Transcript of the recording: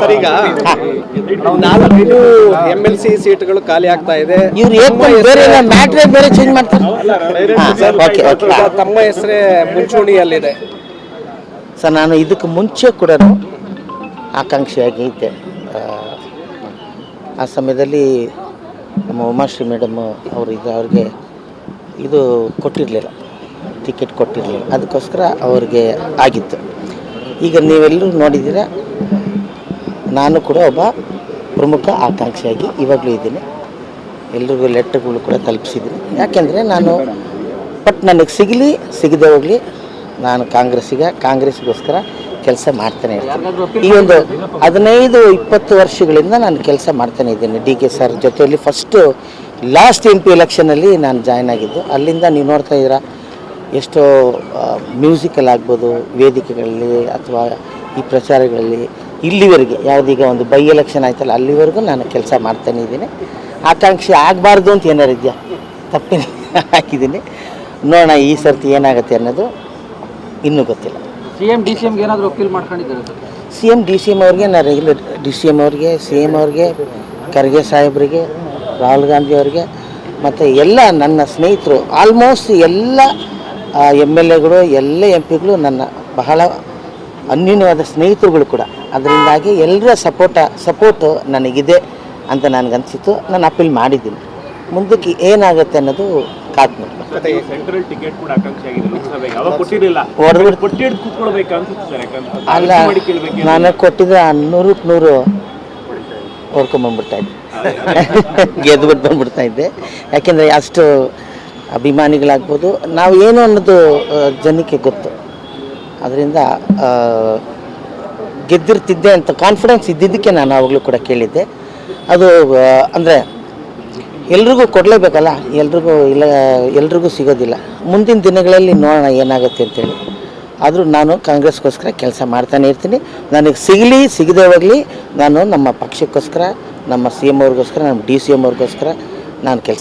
Sir ಈಗ ನಾಲ್ಕು M L C ಸೀಟ್ಗಳು ಖಾಲಿ ಆಗ್ತಾ ಇದೆ. ಇವ್ರು ಬೇರೆ ಮ್ಯಾಟ್ರೇ ಬೇರೆ ಚೇಂಜ್ ಮಾಡ್ತಾರೆ? Sir, okay okay. ತಮ್ಮ ಹೆಸರೇ ಮುಂಚೂಣಿಯಲ್ಲಿದೆ. ಸರ್ ನಾನು ಇದಕ್ಕೆ ಮುಂಚೆ ಕೂಡ ಆಕಾಂಕ್ಷಿಯಾಗಿ ಇದ್ದೆ ಆ, ಆ ಸಮಯದಲ್ಲಿ ನಮ್ಮ ಉಮಾಶ್ರೀ ಮೇಡಮ್ ಅವರು ಈಗ ಅವ್ರಿಗೆ ಇದು ಕೊಟ್ಟಿರಲಿಲ್ಲ ಟಿಕೆಟ್ ಕೊಟ್ಟಿರಲಿಲ್ಲ. ಅದಕ್ಕೋಸ್ಕರ ಅವ್ರಿಗೆ ಆಗಿತ್ತು. ಈಗ ನೀವೆಲ್ಲರೂ ನೋಡಿದ್ದೀರ? ನಾನು ಕೂಡ ಒಬ್ಬ ಪ್ರಮುಖ ಆಕಾಂಕ್ಷಿಯಾಗಿ ಇವಾಗಲೂ ಇದ್ದೀನಿ. ಎಲ್ರಿಗೂ ಲೆಟ್ರ್ಗಳು ಕೂಡ ತಲುಪಿಸಿದ್ದೀನಿ. ಯಾಕೆಂದರೆ ನಾನು ಬಟ್ ನನಗೆ ಸಿಗಲಿ, ಸಿಗದೆ ಹೋಗಲಿ, ನಾನು ಕಾಂಗ್ರೆಸ್ಸಿಗೆ ಕಾಂಗ್ರೆಸ್ಗೋಸ್ಕರ ಕೆಲಸ ಮಾಡ್ತಾನೆ ಇರ್ತೀನಿ. ಈ ಒಂದು ಹದಿನೈದು, ಇಪ್ಪತ್ತು ವರ್ಷಗಳಿಂದ ನಾನು ಕೆಲಸ ಮಾಡ್ತಾನೆ ಇದ್ದೀನಿ. ಡಿ ಕೆ ಸರ್ ಜೊತೆಯಲ್ಲಿ ಫಸ್ಟು ಲಾಸ್ಟ್ ಎಂ ಪಿ ಎಲೆಕ್ಷನಲ್ಲಿ ನಾನು ಜಾಯ್ನ್ ಆಗಿದ್ದು. ಅಲ್ಲಿಂದ ನೀವು ನೋಡ್ತಾ ಇದ್ದೀರಾ, ಎಷ್ಟೋ ಮ್ಯೂಸಿಕಲ್ ಆಗ್ಬೋದು, ವೇದಿಕೆಗಳಲ್ಲಿ ಅಥವಾ ಈ ಪ್ರಚಾರಗಳಲ್ಲಿ ಇಲ್ಲಿವರೆಗೆ ಯಾವುದೀಗ ಒಂದು ಬೈ ಎಲೆಕ್ಷನ್ ಆಯ್ತಲ್ಲ ಅಲ್ಲಿವರೆಗೂ ನಾನು ಕೆಲಸ ಮಾಡ್ತಾನೆ ಇದ್ದೀನಿ. ಆಕಾಂಕ್ಷೆ ಆಗಬಾರ್ದು ಅಂತ ಏನಾರು ಇದೆಯಾ? ತಪ್ಪಿನ ಹಾಕಿದ್ದೀನಿ. ನೋಡೋಣ ಈ ಸರ್ತಿ ಏನಾಗುತ್ತೆ ಅನ್ನೋದು ಇನ್ನೂ ಗೊತ್ತಿಲ್ಲ. ಸಿ ಎಂ ಡಿ ಸಿ ಎಮ್ಗೆ ಏನಾದರೂ ಅಪೀಲ್ ಮಾಡ್ಕೊಂಡಿದ್ದಾರೆ C M D C M ಅವ್ರಿಗೆ ನಾನು ರೆಗ್ಯುಲರ್ ಡಿ ಸಿ ಎಂ ಅವ್ರಿಗೆ ಸಿ ಎಂ ಅವ್ರಿಗೆ ಖರ್ಗೆ ಸಾಹೇಬ್ರಿಗೆ ರಾಹುಲ್ ಗಾಂಧಿ ಅವ್ರಿಗೆ ಮತ್ತು ಎಲ್ಲ ನನ್ನ ಸ್ನೇಹಿತರು ಆಲ್ಮೋಸ್ಟ್ ಎಲ್ಲ ಎಂ ಎಲ್ ಎಗಳು ಎಲ್ಲ ಎಂ ಪಿಗಳು ನನ್ನ ಬಹಳ ಅನ್ಯೂನ್ಯವಾದ ಸ್ನೇಹಿತರುಗಳು ಕೂಡ. ಅದರಿಂದಾಗಿ ಎಲ್ಲರ ಸಪೋರ್ಟ ಸಪೋರ್ಟು ನನಗಿದೆ ಅಂತ ನನಗನ್ಸಿತ್ತು. ನಾನು ಅಪೀಲ್ ಮಾಡಿದ್ದೀನಿ. ಮುಂದಕ್ಕೆ ಏನಾಗುತ್ತೆ ಅನ್ನೋದು ಕಾದ್ ಅಲ್ಲ ನಾನು ಕೊಟ್ಟಿದ್ರೆ ನೂರಕ್ಕೆ ನೂರು ಹೊಡ್ಕೊಂಬಂದ್ಬಿಡ್ತಾ ಇದ್ದೆ. ಗೆದ್ದುಬಿಟ್ಟು ಬಂದ್ಬಿಡ್ತಾ ಇದ್ದೆ. ಯಾಕೆಂದರೆ ಅಷ್ಟು ಅಭಿಮಾನಿಗಳಾಗ್ಬೋದು. ನಾವು ಏನು ಅನ್ನೋದು ಜನಕ್ಕೆ ಗೊತ್ತು. ಅದರಿಂದ ಗೆದ್ದಿರ್ತಿದ್ದೆ ಅಂತ ಕಾನ್ಫಿಡೆನ್ಸ್ ಇದ್ದಿದ್ದಕ್ಕೆ ನಾನು ಆವಾಗಲೂ ಕೂಡ ಕೇಳಿದ್ದೆ. ಅದು ಅಂದರೆ ಎಲ್ರಿಗೂ ಕೊಡಲೇಬೇಕಲ್ಲ? ಎಲ್ರಿಗೂ ಇಲ್ಲ, ಎಲ್ರಿಗೂ ಸಿಗೋದಿಲ್ಲ. ಮುಂದಿನ ದಿನಗಳಲ್ಲಿ ನೋಡೋಣ ಏನಾಗುತ್ತೆ ಅಂತೇಳಿ. ಆದರೂ ನಾನು ಕಾಂಗ್ರೆಸ್ಗೋಸ್ಕರ ಕೆಲಸ ಮಾಡ್ತಾನೆ ಇರ್ತೀನಿ. ನನಗೆ ಸಿಗಲಿ, ಸಿಗದೆ ಹೋಗಲಿ, ನಾನು ನಮ್ಮ ಪಕ್ಷಕ್ಕೋಸ್ಕರ, ನಮ್ಮ ಸಿ ಎಂ ಅವ್ರಿಗೋಸ್ಕರ, ನಮ್ಮ ಡಿ ಸಿ ಎಂ ಅವ್ರಿಗೋಸ್ಕರ ನಾನು ಕೆಲಸ